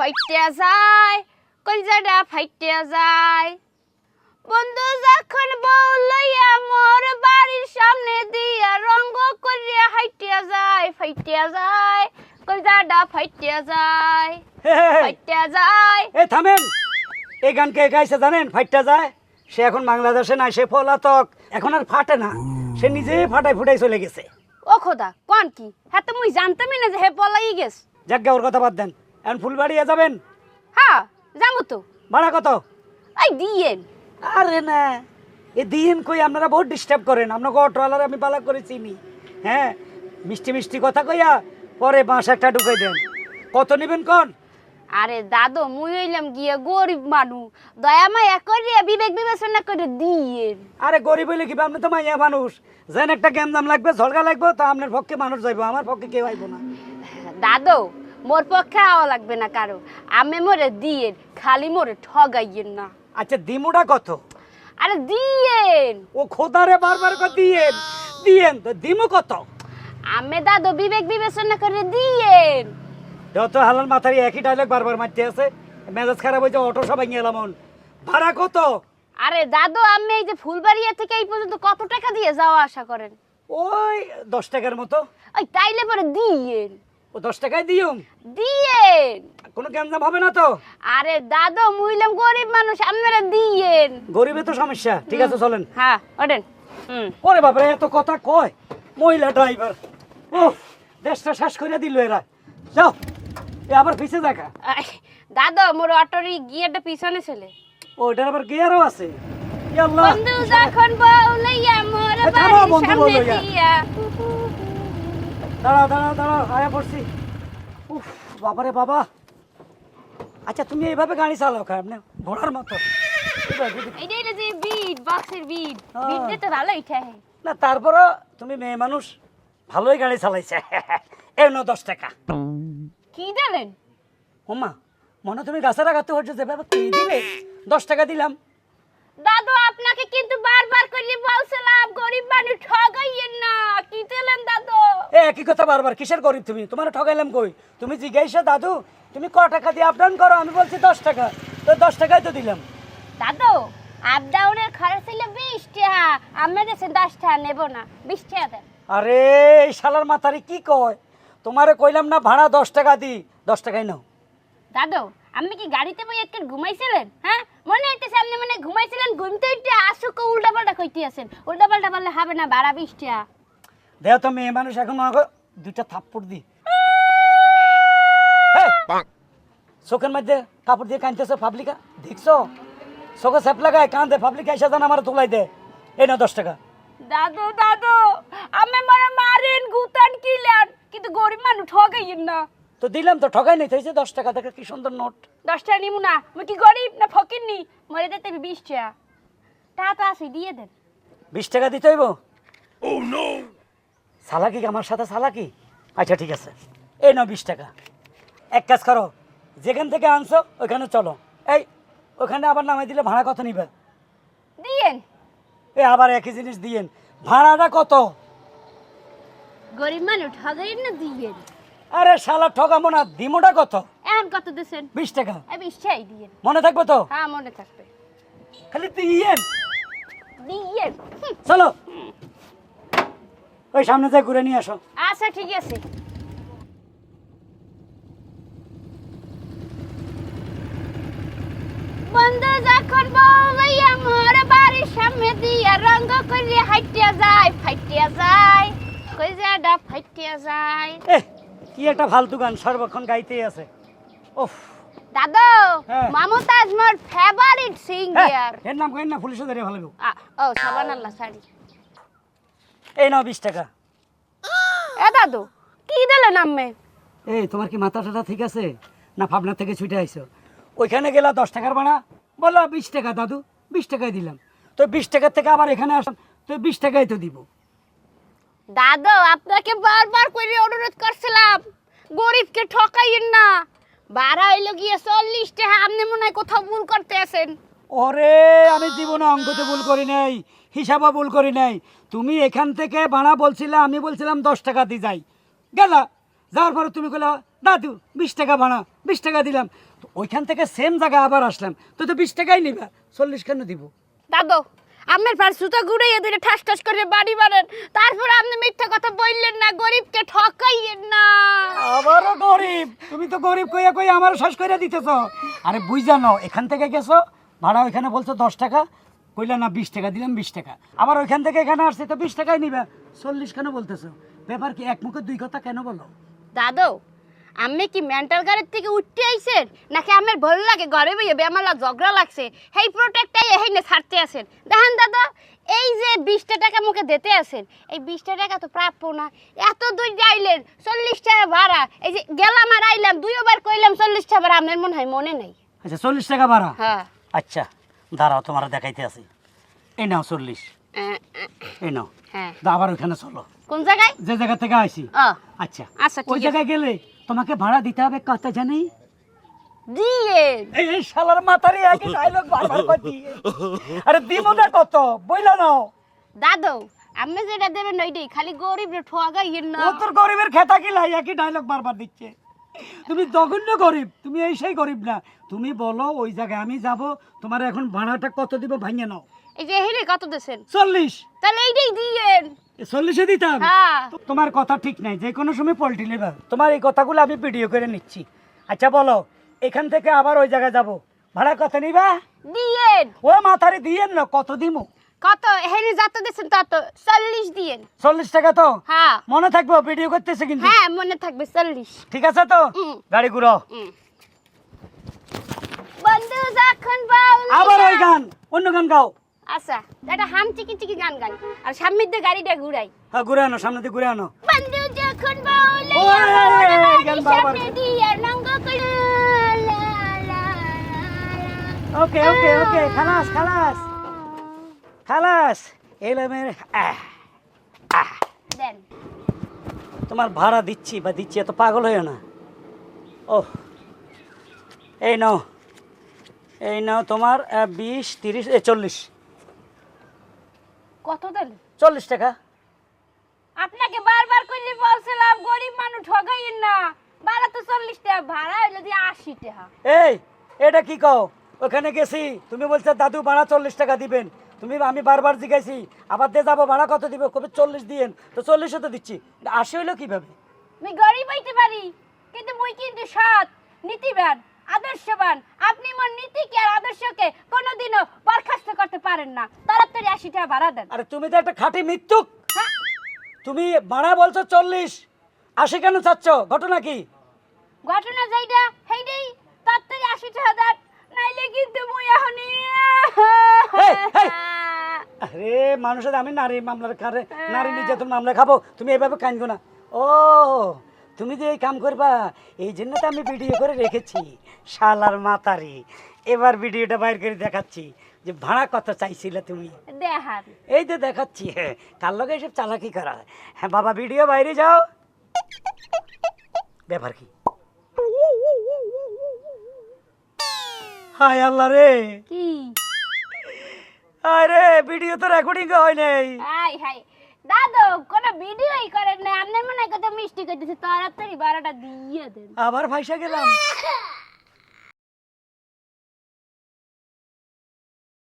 ফাইটে যায় কলজাটা ফাইটে যায়। বন্ধু যখন বউ লইয়া মোর বাড়ির সামনে দিয়া রঙ্গ করিয়া হাইটিয়া যায় ফাইটিয়া যায় কলজাটা ফাইটিয়া যায়। ফাইটিয়া যায়। এই থামেন। এই গান কে গাইছে জানেন? ফাইটটা যায়। সে এখন বাংলাদেশে নাই সে পলাতক। এখন আর ফাটে না। সে নিজেই ফাটাই ফুটাই চলে গেছে। ও খোদা কোন কি? হ্যাঁ তো মুই জানতামই না যে হে পলাই গেছ। যাজ্ঞা ওর কথা বাদ দেন। এখন ফুলবাড়িয়ে যাবেন? হ্যাঁ যাব তো। ভাড়া কত? এই দিয়েন। আরে না এ দিন কই আপনারা বহুত ডিস্টার্ব করেন। আপনাকে অটোওয়ালার আমি পালা করে চিনি। হ্যাঁ মিষ্টি মিষ্টি কথা কইয়া পরে বাঁশ একটা ঢুকাই দেন। কত নেবেন কোন? আরে দাদু মুই হইলাম গিয়ে গরিব মানু দয়া মায়া করিয়া বিবেক বিবেচনা করে দিয়েন। আরে গরিব হইলে কি আপনি তো মাইয়া মানুষ? যেন একটা দাম লাগবে ঝলকা লাগবে তো আপনার পক্ষে মানুষ যাইবো আমার পক্ষে কেউ আইব না। দাদু মোর পক্ষে আওয়া লাগবে না কারও। আমি মোরে দিয়েন খালি মোরে ঠগাইয়েন না। আচ্ছা দিমুটা কত? আরে দিয়েন। ও খোদারে বারবার কত দিয়েন দিয়েন তো দিমু কত? আমি দাদু বিবেক বিবেচনা করে দিয়েন। যত হালাল মাথারি একই ডায়লগ বারবার মারতে আছে মেজাজ খারাপ হয়েছে অটো সবাই গেলাম ভাড়া কত? আরে দাদু আমি এই যে ফুলবাড়িয়া থেকে এই পর্যন্ত কত টাকা দিয়ে যাওয়া আশা করেন? ওই দশ টাকার মতো। ওই তাইলে পরে দিয়েন। ও দশ টাকায় দিউম দিয়েন। কোনো গ্যাঞ্জাম হবে না তো? আরে দাদু মুইলাম গরিব মানুষ আপনারা দিয়েন। গরিবে তো সমস্যা। ঠিক আছে চলেন। হ্যাঁ ওঠেন। হুম। ওরে বাপরে এত কথা কয়? মহিলা ড্রাইভার। ও দেশটা শেষ করে দিল এরা। যাও এ আবার পিছে দেখা। দাদা মোর অটোর গিয়ারটা পিছনে ছেলে ও এটার আবার গিয়ারও আছে। বন্ধু যখন বউ লইয়া মোর বন্ধু সামনে দিয়া। দাঁড়াও দাঁড়াও দাঁড়াও আয়া পড়ছি। উফ বাবারে বাবা। আচ্ছা তুমি এইভাবে গাড়ি চালাও খায় আপনি ঘোড়ার মতো। এইটা এটা যে বিট বক্সের বিট হ্যাঁ। তো না তারপরও তুমি মেয়ে মানুষ ভালোই গাড়ি চালাইছে। এই নো দশ টাকা। কি দিলেন ওমা মনে তুমি গাছের আগাতে হচ্ছে যে বাবা কি দিলে? দশ টাকা দিলাম। দাদু আপনাকে করে গরিব মানুষ ঠগাইয়েন না। কি দাদু? এ একই কথা বারবার। কিসের গরিব তুমি? তোমার ঠগাইলাম কই? তুমি জিজ্ঞাসা দাদু তুমি ক টাকা দিয়ে করো? আমি বলছি দশ টাকা। তো দশ টাকাই তো দিলাম। দাদু আপ ডাউনের খরচ ছিল বিশ টাকা আমি দেশেন দশ টাকা নেব না। বিশ টাকা দেন। আরে এই শালার মাথারে কি কয়? তোমারে কইলাম না ভাড়া দশ টাকা দি। দশ টাকাই নাও। দাদু আপনি কি গাড়িতে বই একটু ঘুমাইছিলেন হ্যাঁ? মনে হইতেছে আপনি মানে ঘুমাইছিলেন ঘুমতে উঠে আসুক উল্টা পাল্টা কইতে আছেন। উল্টা পাল্টা বললে হবে না বাড়া বিশ টাকা দেহ তো মেয়ে মানুষ এখন মনে করো দুইটা থাপ্পড় দি। চোখের মধ্যে কাপড় দিয়ে কানতেছো পাবলিকা? দেখছ? চোখে সেপ লাগায় কান্দে পাবলিকা এসে জান আমার তোলাই দে এই না দশ টাকা। দাদু দাদু আমি মানে মারেন গুতান কিলেন কিন্তু গরিব মানুষ ঠগাইয়েন না। তো দিলাম তো ঠকাই নাই হয়েছে দশ টাকা দেখে কি সুন্দর নোট। দশ টাকা নিমু না আমি কি গরিব না ফকির নি মরে দিতে বিশ টাকা। তা তো আছে দিয়ে দেন। বিশ টাকা দিতে হইব? সালাকি কি আমার সাথে সালাকি? আচ্ছা ঠিক আছে। এই নাও বিশ টাকা। এক কাজ করো যেখান থেকে আনছো ওইখানে চলো। এই ওখানে আবার নামাই দিলে ভাড়া কত নিবে? দিয়েন। এ আবার একই জিনিস দিয়েন। ভাড়াটা কত? গরিব মানুষ ঠগাইয়েন না দিয়েন। আরে শালা ঠকামো না দিমোটা কত? এখন কত দিছেন? বিশ টাকা। এই বিশ টাকাই দিয়েন মনে থাকব তো? হ্যাঁ মনে থাকবে। খালি দিয়েন দিয়েন চলো। ওই সামনে যাই ঘুরে নিয়ে আসো। আচ্ছা ঠিক আছে। বন্ধু যখন বউ লইয়া মোর বাড়ির সামনে দিয়া রঙ্গ করিয়া হাইটিয়া যায় ফাইটিয়া যায় কই যাডা ফাইটিয়া যায়। এ কি একটা ফালতু গান সর্বক্ষণ গাইতেই আছে। ওফ দাদু হ্যাঁ। মামতাজ মোর ফেভারিট হ্যাঁ, সিঙ্গার এর নাম কই না পুলিশে ধরে ভালো ও সাবান আল্লাহ সারি এই নাও বিশ টাকা। এ দাদু কি দিলেন আম্মে এই তোমার কি মাথা টাথা ঠিক আছে? না ভাবনা থেকে ছুটে আইছো? ওইখানে গেলা দশ টাকার ভাড়া বলল বিশ টাকা দাদু বিশ টাকাই দিলাম। তো বিশ টাকার থেকে আবার এখানে আসলাম তো বিশ টাকাই তো দিব। দাদু আপনাকে বারবার করে অনুরোধ করছিলাম গরিবকে ঠকাইয়েন না। বাড়া হইল গিয়ে চল্লিশ টাকা আপনি মনে হয় কোথাও ভুল করতে আছেন। ওরে আমি জীবনে অঙ্কতে ভুল করি নাই হিসাবও ভুল করি নাই। তুমি এখান থেকে ভাড়া বলছিলে আমি বলছিলাম দশ টাকা দিয়ে যাই। গেলা যাওয়ার পরে তুমি কইলা দাদু বিশ টাকা ভাড়া বিশ টাকা দিলাম। ওইখান থেকে সেম জায়গায় আবার আসলাম। তুই তো বিশ টাকাই নিবা চল্লিশ কেন দিব? দাদু আমের পার সুতো ঘুরাইয়ে দিলে ঠাস ঠাস করে বাড়ি বাড়েন তারপর আপনি মিথ্যা কথা বললেন না গরিবকে ঠকাইয়েন না। আবারও গরিব। তুমি তো গরিব কইয়া কইয়া আমার শেষ করে দিতেছ। আরে বুঝা নাও এখান থেকে গেছো ভাড়া ওইখানে বলছো দশ টাকা কইলা না বিশ টাকা দিলাম বিশ টাকা। আবার ওইখান থেকে এখানে আসছে তো বিশ টাকাই নিবা। চল্লিশ কেন বলতেছো? ব্যাপার কি এক মুখে দুই কথা কেন বলো? দাদু আমি কি মেন্টাল গাড়ির থেকে উঠতে আইছেন নাকি আমার ভালো লাগে? ঘরে বইয়ে বেমালা ঝগড়া লাগছে। সেই প্রোটেক্টটাই এই নে ছাড়তে আছেন। দেখেন দাদা এই যে বিশটা টাকা মুখে দিতে আছেন এই বিশটা টাকা তো প্রাপ্য না। এত দূর যাইলেন চল্লিশ টাকা ভাড়া। এই যে গেলাম আর আইলাম দুইবার কইলাম চল্লিশ টাকা ভাড়া। আপনার মনে হয় মনে নেই। আচ্ছা চল্লিশ টাকা ভাড়া? হ্যাঁ। আচ্ছা দাঁড়াও তোমার দেখাইতে আছি। এই নাও চল্লিশ। এই নাও। হ্যাঁ। আবার ওইখানে চলো। কোন জায়গায়? যে জায়গা থেকে ও। আচ্ছা। আচ্ছা ওই জায়গায় গেলে তোমাকে ভাড়া দিতে হবে কত জানি? দিয়ে। এই এই শালার মাথারি একই ডায়লগ বারবার দিয়ে। আরে কত? বইলা নাও। দাদু আমি যেটা দেবেন ওইটাই খালি গরিব না। ও তোর গরিবের খেতা কি লাই? একই ডায়লগ বারবার দিচ্ছে। তুমি জঘন্য গরিব তুমি এই সেই গরিব না। তুমি বলো ওই জায়গায় আমি যাব তোমার এখন ভাড়াটা কত দিব ভাঙে নাও। এই যে হেরে কত দেছেন চল্লিশ। তাহলে এইটাই দিয়েন। এ চল্লিশে দিতাম। হ্যাঁ। তোমার কথা ঠিক নাই যে কোনো সময় পল্টি নেবে। তোমার এই কথাগুলো আমি ভিডিও করে নিচ্ছি। আচ্ছা বলো এখান থেকে আবার ওই জায়গায় যাব। ভাড়া কত নিবা? দিয়েন। ও মাথারে দিয়েন না কত দিমু? কত? হেরে যত দেছেন তত চল্লিশ দিয়েন। চল্লিশ টাকা তো? হ্যাঁ। মনে থাকব ভিডিও করতেছে কিন্তু। হ্যাঁ মনে থাকবে চল্লিশ। ঠিক আছে তো? গাড়ি ঘুরো। বন্ধু যখন বাউল আবার ওই গান অন্য গান গাও। আচ্ছা এটা হাম চিকি চিকি গান গাই। আর সামনের দিয়ে গাড়িটা ঘুরাই। হ্যাঁ ঘুরে আনো সামনে দিয়ে ঘুরে আনো। বন্ধু যখন বাউল। সামনে দিয়ে। ওকে ওকে ওকে খালাস খালাস। খালাস এলো মেরে আহ, আহ। দেন। তোমার ভাড়া দিচ্ছি বা দিচ্ছি এত পাগল হয়েও না। ও এই নাও। এই নাও তোমার বিশ তিরিশ এ চল্লিশ। কত দেন চল্লিশ টাকা। আপনাকে বারবার করলে বলছিলাম গরিব মানুষ ঠগাইয়েন না। ভাড়া তো চল্লিশ টাকা ভাড়া হইল দিয়ে আশি টাকা। এই এটা কি কও? ওখানে গেছি তুমি বলছো দাদু ভাড়া চল্লিশ টাকা দিবেন। তুমি আমি বারবার জিজ্ঞাসি আবার দিয়ে যাব ভাড়া কত দিবে? কবে চল্লিশ দিয়েন? তো চল্লিশে তো দিচ্ছি। আশি হইল কীভাবে? আমি গরিব হইতে পারি কিন্তু মুই কিন্তু সৎ নীতিবান। আদর্শবান। আপনি মোর নীতিকে আর আদর্শকে কোনোদিনও বরখাস্ত করতে পারেন না। তাড়াতাড়ি আশি টাকা ভাড়া দেন। আরে তুমি তো একটা খাঁটি মৃত্যুক হ্যাঁ? তুমি ভাড়া বলছো চল্লিশ। আশি কেন চাচ্ছ? ঘটনা কি? ঘটনা যাইটা হেইটাই তাড়াতাড়ি আশি টাকা দেন নাইলে কিন্তু মুই এখনই। আরে মানুষের আমি নারী মামলার খারে নারী নির্যাতন মামলা খাব। তুমি এভাবে কানবো না। ও তুমি যে এই কাম করবা এই জন্য তো আমি ভিডিও করে রেখেছি। শালার মাতারি। এবার ভিডিওটা বাইর করে দেখাচ্ছি যে ভাড়া কত চাইছিলে তুমি। দেখান। এই তো দেখাচ্ছি হ্যাঁ কার লগে এসব চালাকি করা? হ্যাঁ বাবা ভিডিও বাইরে যাও। ব্যাপার কি? হায় আল্লাহ রে। কি? আরে ভিডিও তো রেকর্ডিং হয় নাই। হাই হাই দাদু কোনো ভিডিওই করেন না আপনার মনে হয় কত মিষ্টি করতেছে? তাড়াতাড়ি বারোটা দিয়ে দেন। আবার ভাইসা গেলাম।